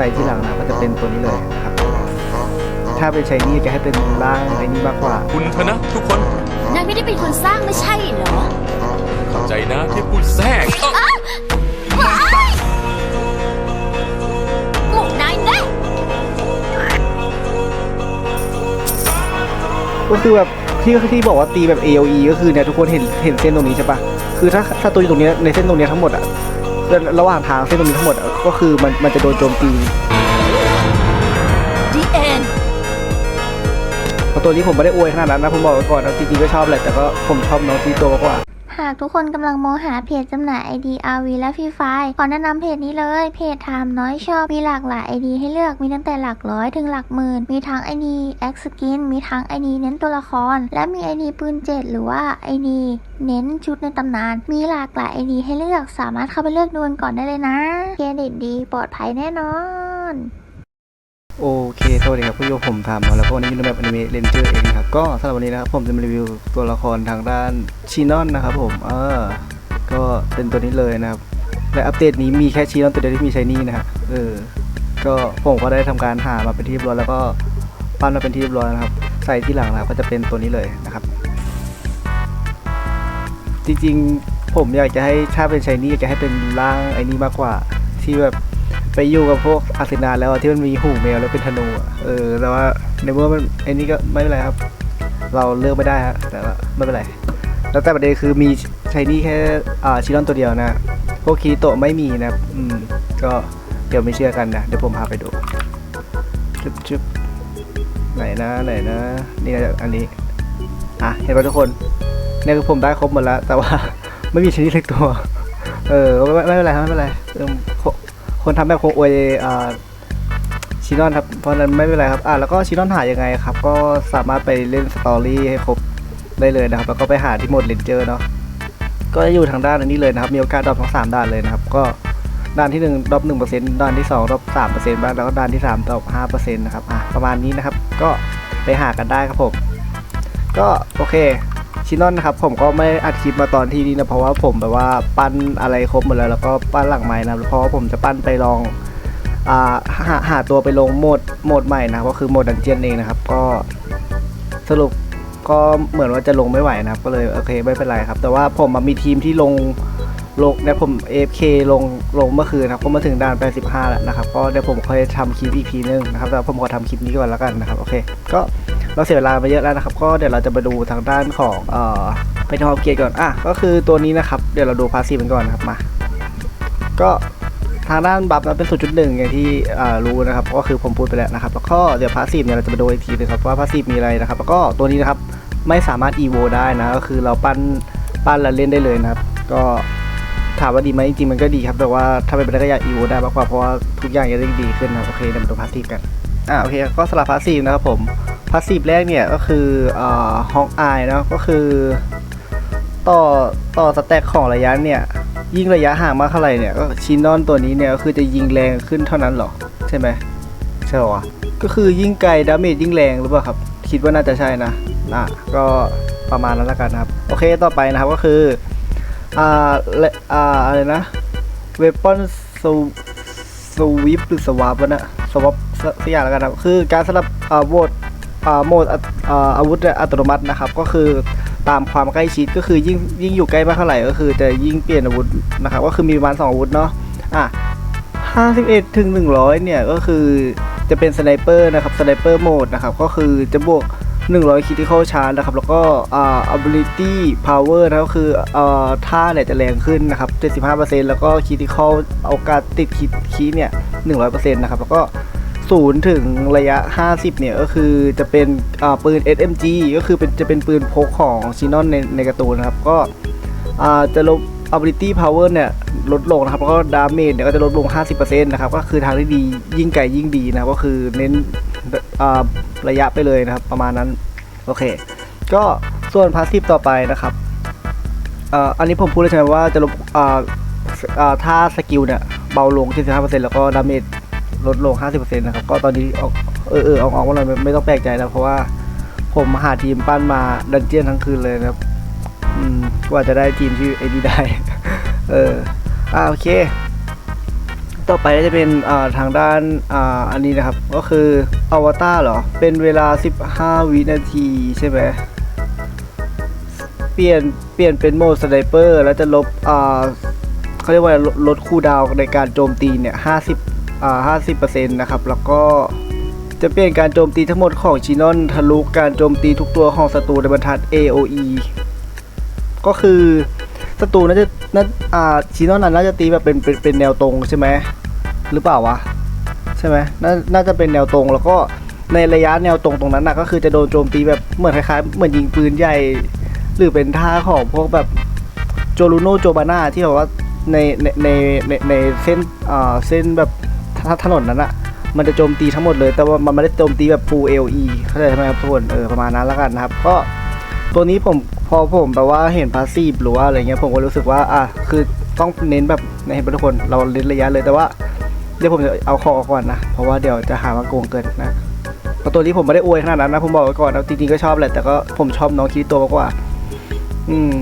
ใส่ที่หลังนะก็จะเป็นตัวนี้เลยนะครับ ถ้าเป็นชายนี่จะให้เป็นร่างไอ้นี่มากกว่า คุณเถอะนะทุกคน นายไม่ได้เป็นคนสร้างไม่ใช่เหรอ เข้าใจนะที่พูดแทรกเอ้าพวกนายแน่ก็คือแบบที่ที่บอกว่าตีแบบ AOE ก็คือเนี่ยทุกคนเห็นเห็นเส้นตรงนี้ใช่ปะคือถ้าถ้าตัวอยู่ตรงเนี้ยในเส้นตรงเนี้ยทั้งหมดอะ ระหว่างทางเส้นตรงนี้ทั้งหมดอะก็คือมันมันจะโดนโจมตีดีเอ็นเพราะตัวนี้ผมไม่ได้อวยขนาดนั้นนะผมบอกไว้ก่อนนะจริงๆก็ชอบแหละแต่ก็ผมชอบน้องซีโตมากกว่า หากทุกคนกำลังมองหาเพจจำหน่าย ID RV และฟรีไฟขอแนะนำเพจนี้เลย เพจถามน้อยชอบ มีหลากหลาย ID ให้เลือก มีตั้งแต่หลักร้อยถึงหลักหมื่น มีทั้ง ID X Skin มีทั้ง ID เน้นตัวละคร และมี ID ปืนเจ็ดหรือว่า ID เน้นชุดในตำนาน มีหลากหลาย ID ให้เลือก สามารถเข้าไปเลือกดูกันก่อนได้เลยนะ เครดิตดี ปลอดภัยแน่นอน โอเค สวัสดีครับผู้ชมผมทำแล้วก็วันนี้อยู่ในแบบอนิเมะเลนเจอร์เองครับ ก็สำหรับวันนี้นะครับผมจะมารีวิวตัวละครทางด้านชีนอนนะครับผม เออ ก็เป็นตัวนี้เลยนะครับ และอัปเดตนี้มีแค่ชีนอนตัวเดียวที่มีชายนี่นะฮะ เออ ก็ผมก็ได้ทำการหามาเป็นที่เรียบร้อยแล้วก็ปั้นมาเป็นที่เรียบร้อยนะครับ ใส่ที่หลังนะครับก็จะเป็นตัวนี้เลยนะครับ จริงๆผมอยากจะให้ถ้าเป็นชายนี่อยากจะให้เป็นร่างไอ้นี่มากกว่าที่แบบ ไปอยู่กับพวกอาร์เซนอลแล้วที่มันมีหูแมวแล้วเป็นธนูเออแต่ว่าในเมื่อมันไอ้นี่ก็ไม่เป็นไรครับ เราเลือกไม่ได้ฮะแต่ว่าไม่เป็นไร แล้วแต่ประเด็นคือมีใช้นี่แค่อ่าชิลอนตัวเดียวนะ พวกคีโตะไม่มีนะอืมก็เดี๋ยวไม่เชื่อกันนะเดี๋ยวผมพาไปดูจุ๊บจุ๊บไหนนะไหนนะนี่นะอันนี้อะเห็นป่ะทุกคนเนี่ยคือผมได้ครบหมดแล้ว แต่ว่าไม่มีชนิดเล็กตัว เออไม่ไม่เป็นไรไม่เป็นไรเออ คนทำแบบคงอวยอ่าชินอนครับ เพราะนั้นไม่เป็นไรครับ อะแล้วก็ชินอนหายังไงครับ ก็สามารถไปเล่นสตอรี่ให้ครบได้เลยนะครับ แล้วก็ไปหาที่โหมดเลนเจอร์เนาะ ก็จะอยู่ทางด้านนี้เลยนะครับ มีโอกาสดรอปทั้งสามด้านเลยนะครับ ก็ด้านที่หนึ่งดรอปหนึ่งเปอร์เซ็นต์ด้านที่สองดรอปสามเปอร์เซ็นต์บ้าง แล้วก็ด้านที่สามดรอปห้าเปอร์เซ็นต์นะครับ อะประมาณนี้นะครับ ก็ไปหากันได้ครับผม ก็โอเค ชินอนนะครับผมก็ไม่อัดคลิปมาตอนที่นี้นะเพราะว่าผมแบบว่าปั้นอะไรครบหมดแล้วแล้วก็ปั้นหลังไม้นะเพราะว่าผมจะปั้นไปลองอหาหาตัวไปลงโหมดโหมดใหม่นะครับก็คือโหมดดันเจียนเองนะครับก็สรุปก็เหมือนว่าจะลงไม่ไหวนะครับ ก็เลยโอเคไม่เป็นไรครับ แต่ว่าผมมีทีมที่ลง ลงเนี่ยผม AFK ลงลงเมื่อคืนนะครับก็มาถึงด่าน 85 แล้วนะครับ ก็เดี๋ยวผมค่อยทำคลิปอีกทีนึงนะครับ แต่ผมขอทำคลิปนี้ก่อนแล้วกันนะครับ โอเค ก็เราเสียเวลาไปเยอะแล้วนะครับ ก็เดี๋ยวเราจะมาดูทางด้านของเอ่อไปทอเกียร์ก่อน อะ ก็คือตัวนี้นะครับ เดี๋ยวเราดูพาสซีฟกันก่อนนะครับ มา ก็ทางด้านบัฟนั้นเป็น 0.1 อย่างที่อ่ารู้นะครับ ก็คือผมพูดไปแล้วนะครับ แล้วก็เดี๋ยวพาสซีฟเนี่ยเราจะมาดูอีกทีนึงครับว่าพาสซีฟมีอะไรนะครับ แล้วก็ตัวนี้นะครับไม่สามารถ EVO ได้นะ ก็คือเราปั้นปั้นแล้วเล่นได้เลยนะครับ ก็ ถามว่าดีไหมจริงๆมันก็ดีครับ แต่ว่าถ้าเป็นไปได้ก็อยาก EVO ได้มากกว่าเพราะว่าทุกอย่างจะได้ดีขึ้นนะโอเคเดี๋ยวมาดูพาสซีฟกันอ่าโอเคก็สลับพาสซีฟนะครับผมพาสซีฟแรกเนี่ยก็คืออ่าฮอกอายนะก็คือ ต่อต่อสแต็กของระยะเนี่ยยิ่งระยะห่างมากเท่าไหร่เนี่ยก็ชินนอนตัวนี้เนี่ยก็คือจะยิงแรงขึ้นเท่านั้นหรอใช่ไหมใช่หรอก็คือยิ่งไกลดาเมจยิ่งแรงหรือเปล่าครับ คิดว่าน่าจะใช่นะอะก็ประมาณนั้นละกันครับ โอเคต่อไปนะครับก็คือ อ่าเละอ่าอะไรนะเวปอนสูสวิปหรือสวาปวะนะสวาปสักอย่างแล้วกันครับคือการสลับอ่าโหมดอ่าโหมดอ่าอาวุธอัตโนมัตินะครับ ก็คือตามความใกล้ชิดก็คือยิ่งยิ่งอยู่ใกล้มากเท่าไหร่ก็คือจะยิ่งเปลี่ยนอาวุธนะครับ ก็คือมีประมาณ2อาวุธเนาะอะ51ถึง100เนี่ยก็คือจะเป็นสไนเปอร์นะครับสไนเปอร์โหมดนะครับ ก็คือจะบวก 100 critical charge นะครับ แล้วก็อ่า ability power นะครับก็คืออ่าท่าเนี่ยจะแรงขึ้นนะครับ 75%แล้วก็ critical โอกาสติดคิดคีเนี่ย 100%นะครับ แล้วก็ศูนย์ถึงระยะ 50 เนี่ย ก็คือจะเป็นอ่าปืน SMG ก็คือเป็นจะเป็นปืนพกของชินอนในในการ์ตูนนะครับ ก็อ่าจะลด ability power เนี่ยลดลงนะครับ แล้วก็ดาเมจเนี่ยก็จะลดลง 50%นะครับ ก็คือทางที่ดียิ่งไกลยิ่งดีนะก็คือเน้นระยะไปเลยนะครับ ประมาณนั้น โอเค ก็ส่วนพาสซีฟต่อไปนะครับอ,อันนี้ผมพูดเลยใช่ไหมว่าจะลดถ้าสกิลเนี่ยเบาลง 75%แล้วก็ดาเมจลดลง 50%นะครับ ก็ตอนนี้ออกเออเออออกออกมาเลยไม่ต้องแปลกใจนะเพราะว่าผมหาทีมปั้นมาดันเจียนทั้งคืนเลยนะครับ กว่าจะได้ทีมที่ไอ้นี่ได้ เอออ่าโอเค ต่อไปก็จะเป็นอ่าทางด้านอ่าอันนี้นะครับ ก็คืออวตารเหรอ เป็นเวลา 15 วินาทีใช่ไหมเปลี่ยนเปลี่ยนเป็นโหมดสไนเปอร์แล้วจะลบอ่าเขาเรียกว่าลดลดคูลดาวในการโจมตีเนี่ย 50อ่า50%นะครับ แล้วก็จะเปลี่ยนการโจมตีทั้งหมดของชินอนทะลุการโจมตีทุกตัวของศัตรูในบรรทัด AOE ก็คือศัตรูน่าจะน่าอ่าชินอนนั้นน่าจะตีแบบเป็นเป็นเป็นแนวตรงใช่ไหมหรือเปล่าวะใช่ไหมนาน่าจะเป็นแนวตรงแล้วก็ในระยะแนวตรงตรงนั้นนะก็คือจะโดนโจมตีแบบเหมือนคล้ายๆเหมือนยิงปืนใหญ่ หรือเป็นท่าของพวกแบบโจลูโนโจบาน่าที่แบบว่าในในในในในเส้นอ่าเส้นแบบถถนนนั้นอะมันจะโจมตีทั้งหมดเลย แต่ว่ามันไม่ได้โจมตีแบบ full LE เข้าใจไหมครับทุกคนเออประมาณนั้นแล้วกันนะครับ ก็ ตัวนี้ผมพอผมแบบว่าเห็นพาสซีฟหรือว่าอะไรเงี้ยผมก็รู้สึกว่าอะคือต้องเน้นแบบในเห็นไหมทุกคนเราเน้นระยะเลยแต่ว่าเดี๋ยวผมจะเอาคอออกก่อนนะ เพราะว่าเดี๋ยวจะหาว่าโกงเกินนะตัวนี้ผมไม่ได้อวยขนาดนั้นนะ ผมบอกไว้ก่อนนะจริงๆก็ชอบแหละแต่ก็ผมชอบน้องคิริโตมากกว่า อืม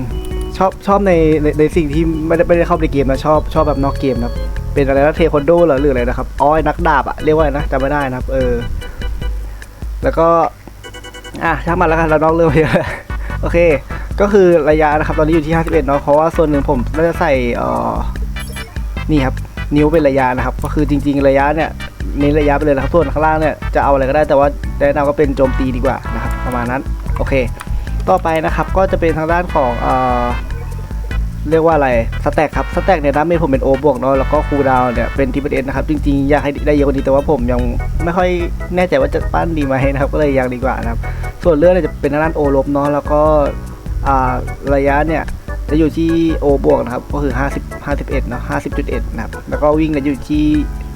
ชอบชอบในในในสิ่งที่ไม่ได้ไม่ได้เข้าในเกมนะชอบชอบแบบนอกเกมนะเป็นอะไรนะเทควันโดหรืออะไรนะครับอ๋อไอ้นักดาบอะเรียกว่านะจำไม่ได้นะครับ เออ แล้วก็ อะช่างมันแล้วกันเรานอกเรื่องไปเยอะ โอเค ก็คือระยะนะครับตอนนี้อยู่ที่ 51 เนาะเพราะว่าส่วนหนึ่งผมน่าจะใส่เอ่อนี่ครับนิ้วเป็นระยะนะครับ ก็คือจริง ๆ ระยะเนี่ยเน้นระยะไปเลยนะครับส่วนข้างล่างเนี่ยจะเอาอะไรก็ได้แต่ว่าแนะนำก็เป็นโจมตีดีกว่านะครับประมาณนั้นโอเค ต่อไปนะครับก็จะเป็นทางด้านของเอ่อ เรียกว่าอะไรสแต็กครับสแต็กเนี่ยดาเมจผมเป็นโอบวกเนาะแล้วก็คูลดาวน์เนี่ยเป็นทีเเอนะครับจริงๆ อยากให้ได้เยอะกว่านี้แต่ว่าผมยังไม่ค่อยแน่ใจว่าจะปั้นดีไหมนะครับก็เลยยังดีกว่านะครับส่วนเลือดเนี่ยจะเป็นด้านโอลบเนาะแล้วก็ระยะเนี่ยจะอยู่ที่โอบวกนะครับก็คือ 50 51เนาะ50.1นะครับแล้วก็วิ่งเนี่ยอยู่ที่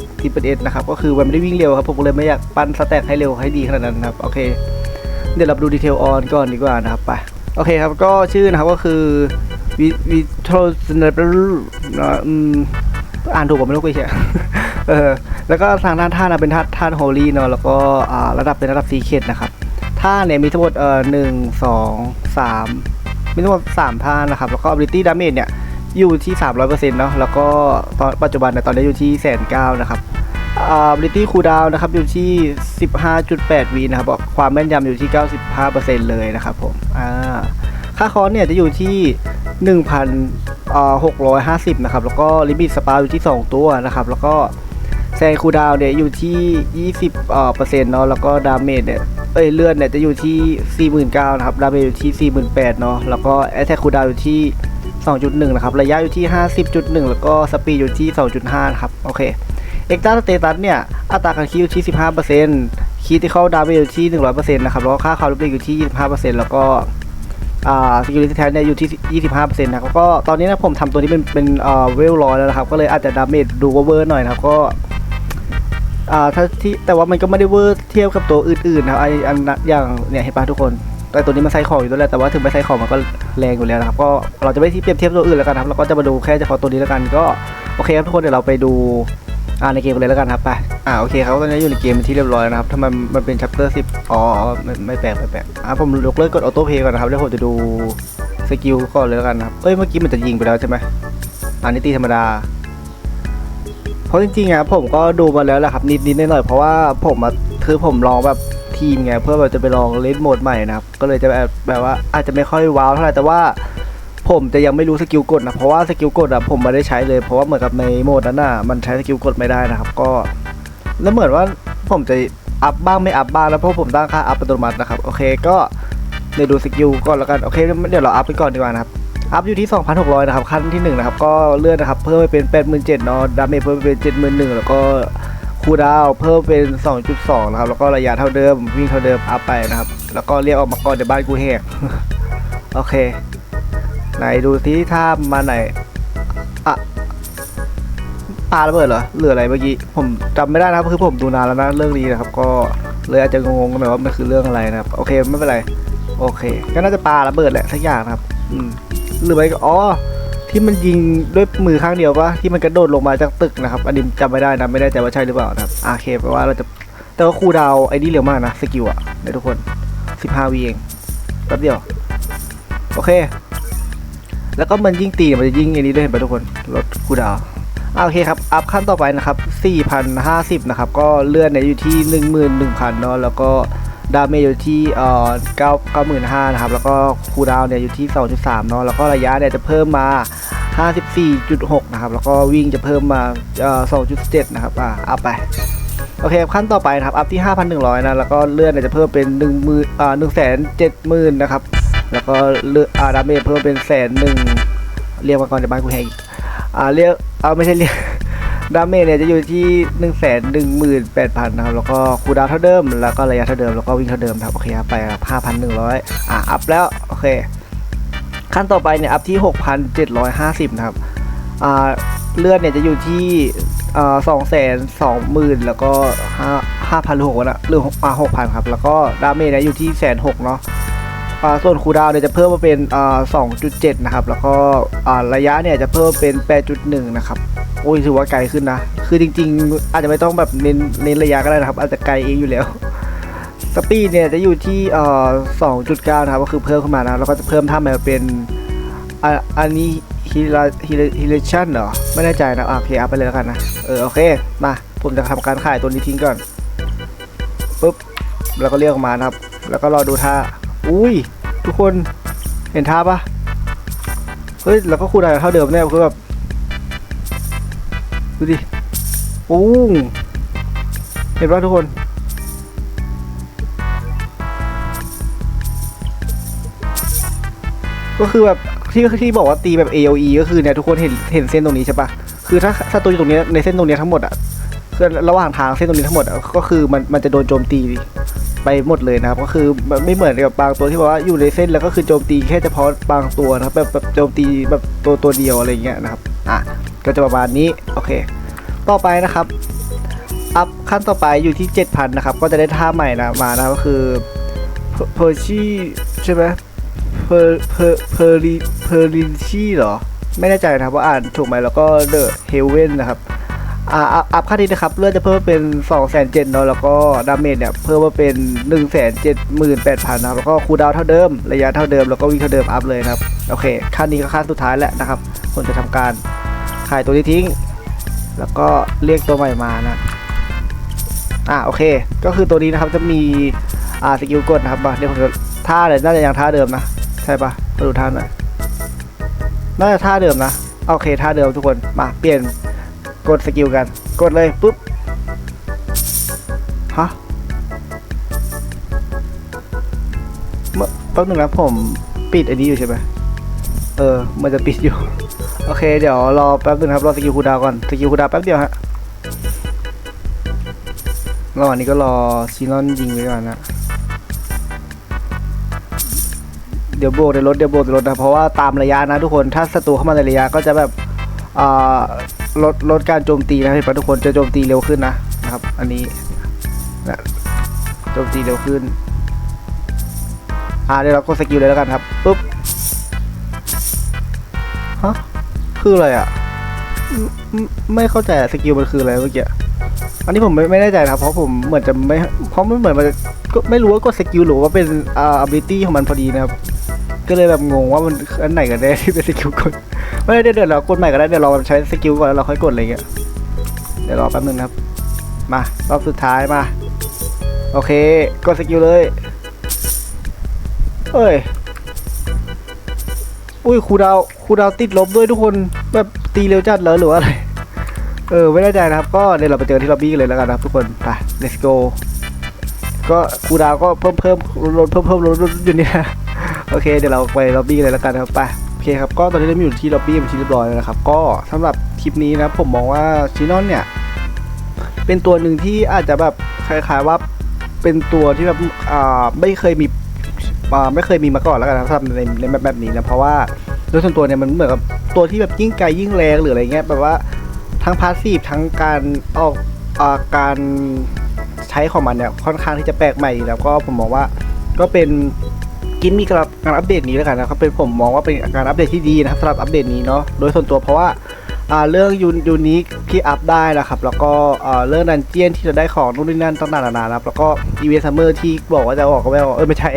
11นะครับก็คือมันไม่ได้วิ่งเร็วครับผมเลยไม่อยากปั้นสแต็กให้เร็วให้ดีขนาดนั้นนะครับโอเค เดี๋ยวเราดูดีเทลออนก่อนดีกว่านะครับไปโอเคครับก็ชื่อนะครับก็คือ วิวิโทรสเนปนะอืมอ่านถูกผมไม่รู้กูเชียเออแล้วก็ทางด้านท่านะเป็นท่าท่าโฮลี่เนาะแล้วก็อ่าระดับเป็นระดับซีเคดนะครับท่าเนี่ยมีทั้งหมดเอ่อหนึ่งสองสามมีทั้งหมดสามท่านะครับ แล้วก็ ability damage เนี่ยอยู่ที่ 300%เนาะแล้วก็ตอนปัจจุบันเนี่ยตอนนี้อยู่ที่แสนเก้านะครับอ่า ability cooldown นะครับอยู่ที่ 15.8วินะครับความแม่นยำอยู่ที่ 95%เลยนะครับผมอ่าค่าคอร์สเนี่ยจะอยู่ที่ 1,650 นะครับ แล้วก็ลิมิตสปาอยู่ที่ 2 ตัวนะครับ แล้วก็แซงคูดาวเนี่ยอยู่ที่ 20เอ่อเปอร์เซ็นต์เนาะ แล้วก็ดาเมจเนี่ยเอ้ยเลือดเนี่ยจะอยู่ที่ 49,000นะครับ ดาเมจอยู่ที่ 48,000เนาะ แล้วก็แอ t แท k คูดาวอยู่ที่ 2.1 นะครับ ระยะอยู่ที่ 50.1 แล้วก็สปีดอยู่ที่ 2.5 นะครับ โอเคเอ็กซ์ตาสเตตัสเนี่ย อัตราการคิดอยู่ที่ 15%คิดที่เข้าดาเมจอยู่ที่ 100%นะครับ แล้วก็ค่าคาร์บอนอยู่ที่ 25%แล้วก็ อ่า security tag เนี่ยอยู่ที่ 25%นะครับก็ตอนนี้นะผมทำตัวนี้เป็นเป็นเอ่อเวลร้อยแล้วนะครับ ก็เลยอาจจะดาเมจดูเวอร์หน่อยนะครับก็อ่าถ้าที่แต่ว่ามันก็ไม่ได้เวอร์เทียบกับตัวอื่นๆนะครับไออันนั้นอย่างเนี่ยเห็นปะทุกคน แต่ตัวนี้มันใส่ของอยู่ด้วยแหละแต่ว่าถึงไม่ใส่ของมันก็แรงอยู่แล้วนะครับ ก็เราจะไม่ที่เปรียบเทียบตัวอื่นแล้วกันครับเราก็จะมาดูแค่เฉพาะตัวนี้แล้วกันก็โอเคครับทุกคนเดี๋ยวเราไปดู อ่าในเกมเลยแล้วกันครับไปอ่าโอเคครับตอนนี้อยู่ในเกมเป็นที่เรียบร้อยแล้วนะครับทำไมมันเป็น chapter 10อ๋อไม่ไม่แปลกไม่แปลกอ่าผมยกเลิกกดออโต้เพย์ก่อนนะครับเดี๋ยวผมจะดูสกิลก่อนเลยแล้วกันนะครับเอ้ยเมื่อกี้มันจะยิงไปแล้วใช่ไหมอันนี้ตีธรรมดาเพราะจริงๆอะผมก็ดูมาแล้วแหละครับนิดๆหน่อยๆเพราะว่าผมอะคือผมลองแบบทีมไงเพื่อแบบจะไปลองเล่นโหมดใหม่นะครับก็เลยจะแบบแบบว่าอาจจะไม่ค่อยว้าวเท่าไหร่แต่ว่า ผมจะยังไม่รู้สกิลกดนะเพราะว่าสกิลกดอะผมไม่ได้ใช้เลยเพราะว่าเหมือนกับในโหมดนั้นอะมันใช้สกิลกดไม่ได้นะครับ ก็ แล้วเหมือนว่าผมจะอัพบ้างไม่อัพบ้างแล้วเพราะผมตั้งค่าอัพอัตโนมัตินะครับโอเคก็เดี๋ยวดูสกิลก่อนแล้วกันโอเคเดี๋ยวเราอัพไปก่อนดีกว่านะครับอัพอยู่ที่ 2,600 นะครับ ขั้นที่ 1 นะครับ ก็เลื่อนนะครับ เพิ่มไปเป็น 87,000เนาะดาเมจเพิ่มไปเป็น 71,000 แล้วก็คูลดาวเพิ่มเป็น 2.2 นะครับ แล้วก็ระยะเท่าเดิมวิ่งเท่าเดิมอัพไปนะครับ แล้วก็เรียกออกมาก่อนเดี๋ยวบ้านกูแหกโอเค ไหนดูที่ถ้ามาไหนอะปาระเบิดเหรอเหรืออะไรเมื่อกี้ผมจำไม่ได้นะครับคือผมดูนานแล้วนะเรื่องนี้นะครับ ก็เลยอาจจะงงๆกันหน่อยว่ามันคือเรื่องอะไรนะครับ โอเคไม่เป็นไร โอเค ก็น่าจะปาระเบิดแหละสักอย่างนะครับอืมหรือไม่ก็อ๋อที่มันยิงด้วยมือข้างเดียวปะที่มันกระโดดลงมาจากตึกนะครับอันนี้จำไม่ได้นะไม่ได้แต่ว่าใช่หรือเปล่านะครับโอเคแปลว่าเราจะแต่ว่าครูดาวไอ้นี่เร็วมากนะสกิลอะเดี๋ยวทุกคน 15วีเองแป๊บเดียว โอเค แล้วก็มันยิ่งตีมันจะยิ่งอันนี้ด้วยเห็นปะทุกคนลดคูดาวอ่าโอเคครับ อัพขั้นต่อไปนะครับ 4,050 นะครับ ก็เลื่อนเนี่ยอยู่ที่ 11,000เนาะ แล้วก็ดาเมจอยู่ที่เอ่อ9 95,000นะครับ แล้วก็คูลดาวน์เนี่ยอยู่ที่ 2.3 เนาะ แล้วก็ระยะเนี่ยจะเพิ่มมา 54.6 นะครับ แล้วก็วิ่งจะเพิ่มมาเอ่อ2.7 นะครับ อ่าอัพไป โอเคขั้นต่อไปนะครับ อัพที่ 5,100 นะ แล้วก็เลื่อนเนี่ยจะเพิ่มเป็น1 0 0 0 0อ่า170,000 นะครับ แล้วก็เลือกอ่าดาเมจเพิ่มเป็นแสนหนึ่งเรียกมาก่อนเดี๋ยวบ้านกูแหงอ่าเรียกเอาไม่ใช่เรียกดาเมจเนี่ยจะอยู่ที่หนึ่งแสนหนึ่งหมื่นแปดพันนะครับแล้วก็คูดาวเท่าเดิม แล้วก็ระยะเท่าเดิมแล้วก็วิ่งเท่าเดิมครับโอเคครับไปครับห้าพันหนึ่งร้อยอะอัพแล้วโอเค ขั้นต่อไปเนี่ยอัพที่หกพันเจ็ดร้อยห้าสิบนะครับอ่าเลือดเนี่ยจะอยู่ที่สองแสนสองหมื่นแล้วก็ห้าห้าพันหกนะหรืออ่าหกพันครับ แล้วก็ดาเมจเนี่ยอยู่ที่แสนหกเนาะ ส่วนคูลดาวน์เนี่ยจะเพิ่มมาเป็นอ่า2.7นะครับ แล้วก็อ่าระยะเนี่ยจะเพิ่มเป็น8.1นะครับ โอ้ยถือว่าไกลขึ้นนะ คือจริง ๆ อาจจะไม่ต้องแบบเน้นเน้นระยะก็ได้นะครับ อาจจะไกลเองอยู่แล้ว สปีดเนี่ยจะอยู่ที่เอ่อ2.9นะครับ ก็คือเพิ่มขึ้นมานะแล้วก็จะเพิ่มท่ามาเป็นอันนี้ฮิลฮิลฮิลชันเหรอ ไม่แน่ใจนะโอเคเอาไปเลยแล้วกันนะ เออ โอเค มา ผมจะทำการขายตัวนี้ทิ้งก่อนปุ๊บ แล้วก็เรียกออกมานะครับ แล้วก็รอดูท่า อุ้ย ทุกคนเห็นท่าปะเฮ้ยแล้วก็คูดาวเท่าเดิมเนี่ยคือแบบดูดิปุ้งเห็นปะทุกคนก็คือแบบที่ที่บอกว่าตีแบบ AOE ก็คือเนี่ยทุกคนเห็นเห็นเส้นตรงนี้ใช่ปะคือถ้าถ้าตัวอยู่ตรงนี้ในเส้นตรงนี้ทั้งหมดอะคือระหว่างทางเส้นตรงนี้ทั้งหมดอะก็คือมันมันจะโดนโจมตี ไปหมดเลยนะครับ ก็คือไม่เหมือนกับบางตัวที่บอกว่าอยู่ในเส้นแล้วก็คือโจมตีแค่เฉพาะบางตัวนะครับแบบแบบโจมตีแบบตัวตัวเดียวอะไรเงี้ยนะครับอะก็จะประมาณนี้โอเค ต่อไปนะครับอัพขั้นต่อไปอยู่ที่ 7,000 นะครับ ก็จะได้ท่าใหม่นะมานะก็คือเพอร์ชี่ใช่ไหมเพอร์เพอร์เพอร์ลิเพอร์ลินชี่เหรอ ไม่แน่ใจนะครับว่าอ่านถูกไหมแล้วก็เดอะเฮเว่นนะครับ อ่าอัพค่านี้นะครับ เลือดจะเพิ่มเป็น2 0 0 0 0 0เจ็ดนาะแล้วก็ดาเมจเนี่ยเพิ่มมาเป็น1 7 8 0 0 0นะครับแล้วก็คูดาวเท่าเดิม ระยะเท่าเดิมแล้วก็วิ่งเท่าเดิมอัพเลยนะครับโอเคขั้นนี้ก็ขั้นสุดท้ายแล้วนะครับผมจะทำการขายตัวนี้ทิ้ง แล้วก็เรียกตัวใหม่มานะอ่าโอเค ก็คือตัวนี้นะครับจะมีอ่าสกิลกดนะครับมาเรียกผมจะท่าเลยน่าจะยังท่าเดิมนะใช่ปะมาดูท่าหน่อยน่าจะท่าเดิมนะโอเคท่าเดิมทุกคนมาเปลี่ยน กดสกิลกัน กดเลยปุ๊บฮะเมื่อแป๊บนึงนะผมปิดอันนี้อยู่ใช่ไหมเออ มันจะปิดอยู่ โอเค เดี๋ยวรอแป๊บนึงครับ รอสกิลคูดาวก่อน สกิลคูดาวแป๊บเดียวฮะระหว่างนี้ก็รอซีนอนยิงไว้ก่อนนะ เดี๋ยวโบกเดี๋ยวลดเดี๋ยวโบกเดี๋ยวลดนะ เพราะว่าตามระยะนะทุกคน ถ้าศัตรูเข้ามาในระยะก็จะแบบอ่า ลดลดการโจมตีนะเห็นปะทุกคนจะโจมตีเร็วขึ้นนะนะครับ อันนี้นะโจมตีเร็วขึ้นอ่าเดี๋ยวเรากดสกิลเลยแล้วกันครับปุ๊บฮะคืออะไรอะไม่ไม่เข้าใจสกิลมันคืออะไรเมื่อกี้อันนี้ผมไม่ไม่แน่ใจนะครับเพราะผมเหมือนจะไม่เพราะมันเหมือนมันก็ไม่รู้ว่ากดสกิลหรือว่าเป็นอ่า ability ของมันพอดีนะครับ ก็เลยแบบงงว่ามันอันไหนกันแน่ที่เป็นสกิลกด ไม่ได้เดี๋ยวเรากดใหม่ก็ได้เดี๋ยวเราใช้สกิลก่อนแล้วเราค่อยกดอะไรเงี้ยเดี๋ยวรอแป๊บนึงครับ มารอบสุดท้ายมา โอเคกดสกิลเลยเอ้ยอุ้ยครูดาวครูดาวติดลบด้วยทุกคนแบบตีเร็วจัดเลยหรือว่าอะไรเออไม่แน่ใจนะครับ ก็เดี๋ยวเราไปเจอที่ล็อบบี้กันเลยแล้วกันนะครับทุกคนไป let's go ก็ครูดาวก็เพิ่มเพิ่มลดเพิ่มเพิ่มลดอยู่เนี่ยโอเคเดี๋ยวเราไปล็อบบี้กันเลยแล้วกันครับไป อเคครับก็ตอนนี้เราอยู่ที่ล็อบบี้เป็นที่เรียบร้อยแล้วนะครับ ก็สำหรับคลิปนี้นะผมมองว่าซีนอนเนี่ย เป็นตัวหนึ่งที่อาจจะแบบคล้ายๆว่าเป็นตัวที่แบบอ่าไม่เคยมีอ่าไม่เคยมีมาก่อนแล้วกันนะสำหรับในในแบบแบบนี้นะเพราะว่าโดยส่วนตัวเนี่ยมันเหมือนกับตัวที่แบบยิ่งไกลยิ่งแรงหรืออะไรเงี้ยแบบว่าทั้งพาสซีฟทั้งการออกอ่าการใช้ของมันเนี่ยค่อนข้างที่จะแปลกใหม่แล้วก็ผมมองว่าก็เป็น กินมีกับการอัปเดตนี้แล้วกันนะครับเป็นผมมองว่าเป็นการอัปเดตที่ดีนะครับสำหรับอัปเดตนี้เนาะโดยส่วนตัวเพราะว่าเรื่องยูยูนิคที่อัพได้นะครับ แล้วก็เรื่องดันเจียนที่จะได้ของนู่นนี่นั่นต่างๆนานานะครับแล้วก็อีเวนต์ซัมเมอร์ที่บอกว่าจะออกก็ไม่ออกเออไม่ใช่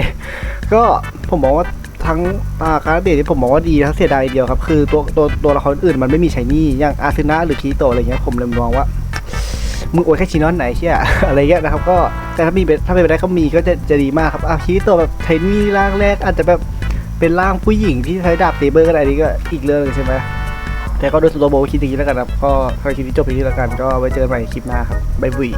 ก็ผมมองว่าทั้งอ่าการเบรที่ผมมองว่าดีทั้งเสียดายเดียวครับ คือตัวตัวตัวละครอื่นมันไม่มีชายนี่อย่างอาร์เซนาหรือคีโตอะไรเงี้ยผมเลยมองว่า มึงโอนแค่ชินอนไหนเชี่ยอะไรเงี้ยนะครับก็แต่ถ้ามีถ้าเป็นไปได้เขามีก็จะจะดีมากครับอะคีตัวแบบเทนนี่ร่างแรกอาจจะแบบเป็นร่างผู้หญิงที่ใช้ดาบเตเบอร์ก็ได้นี่ก็อีกเรื่องหนึงใช่ไหมแต่ก็โดยส่วนตัวโบคิดอย่างนี้แล้วกันครับก็ใครคิดที่จบอย่างนี้แล้วกันก็ไว้เจอกันใหม่คลิปหน้าครับบ๊ายบาย